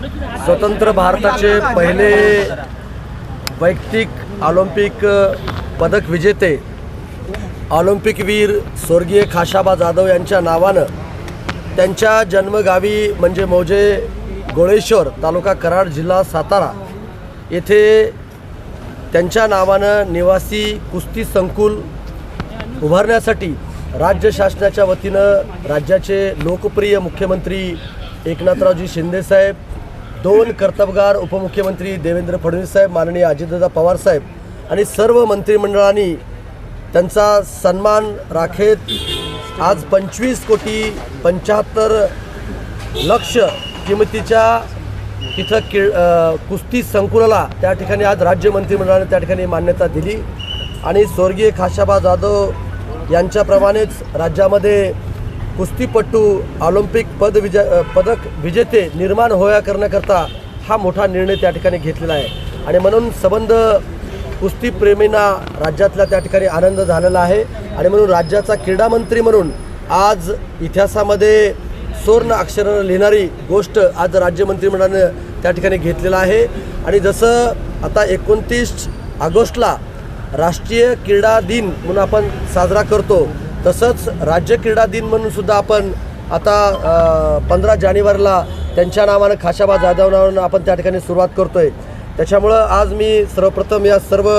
स्वतंत्र भारताचे पहिले वैयक्तिक ऑलिम्पिक पदक विजेते ऑलिम्पिकवीर स्वर्गीय खाशाबा जाधव यांच्या नावानं त्यांच्या जन्मगावी म्हणजे मौजे गोळेश्वर तालुका कराड जिल्हा सातारा येथे त्यांच्या नावानं निवासी कुस्ती संकुल उभारण्यासाठी राज्य शासनाच्या वतीनं राज्याचे लोकप्रिय मुख्यमंत्री एकनाथरावजी शिंदेसाहेब दोन कर्तबगार उपमुख्यमंत्री देवेंद्र फडणवीस साहेब माननीय अजितदादा पवार साहेब आणि सर्व मंत्रिमंडळांनी त्यांचा सन्मान राखेत आज पंचवीस कोटी पंच्याहत्तर लक्ष किमतीच्या तिथं कि कुस्ती संकुलाला त्या ठिकाणी आज राज्य मंत्रिमंडळाने त्या ठिकाणी मान्यता दिली. आणि स्वर्गीय खाशाबा जाधव यांच्याप्रमाणेच राज्यामध्ये कुस्तीपटू ऑलिम्पिक पद विज पदक विजेते निर्माण होया करण्याकरता हा मोठा निर्णय त्या ठिकाणी घेतलेला आहे. आणि म्हणून संबंध कुस्तीप्रेमींना राज्यातल्या त्या ठिकाणी आनंद झालेला आहे. आणि म्हणून राज्याचा क्रीडा मंत्री म्हणून आज इतिहासामध्ये सुवर्ण अक्षरानं लिहिणारी गोष्ट आज राज्य मंत्रिमंडळानं त्या ठिकाणी घेतलेलं आहे. आणि जसं आता एकोणतीस ऑगस्टला राष्ट्रीय क्रीडा दिन म्हणून आपण साजरा करतो तसंच राज्य क्रीडा दिन म्हणून सुद्धा आपण आता पंधरा जानेवारीला त्यांच्या नावानं खाशाबा जाधव नावानं आपण त्या ठिकाणी सुरुवात करतो आहे त्याच्यामुळं आज मी सर्वप्रथम या सर्व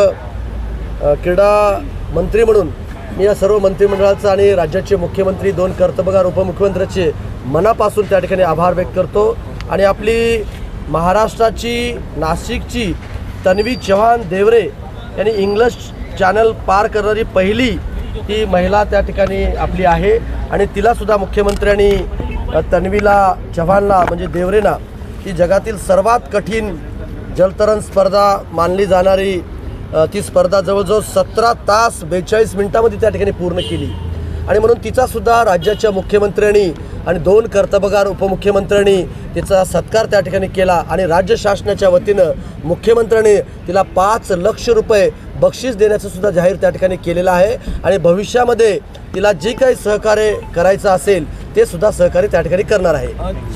क्रीडा मंत्री म्हणून मी या सर्व मंत्रिमंडळाचं आणि राज्याचे मुख्यमंत्री दोन कर्तबगार उपमुख्यमंत्र्याचे मनापासून त्या ठिकाणी आभार व्यक्त करतो. आणि आपली महाराष्ट्राची नाशिकची तन्वी चव्हाण देवरे यांनी इंग्लिश चॅनल पार करणारी पहिली ती महिला त्या ठिकाणी आपली आहे आणि तिलासुद्धा मुख्यमंत्र्यांनी तन्वीला चव्हाणला म्हणजे देवरेना ही जगातील सर्वात कठीण जलतरण स्पर्धा मानली जाणारी ती स्पर्धा जवळजवळ सतरा तास बेचाळीस मिनिटामध्ये त्या ठिकाणी पूर्ण केली. आणि म्हणून तिचासुद्धा राज्याच्या मुख्यमंत्र्यांनी आणि दोन कर्तबगार उपमुख्यमंत्र्यांनी तिचा सत्कार त्या ठिकाणी केला आणि राज्य शासनाच्या वतीनं मुख्यमंत्र्यांनी तिला पाच लक्ष रुपये बक्षीस देण्याचं सुद्धा जाहीर त्या ठिकाणी केलेलं आहे. आणि भविष्यामध्ये तिला जे काही सहकार्य करायचं असेल ते सुद्धा सहकार्य त्या ठिकाणी करणार आहे.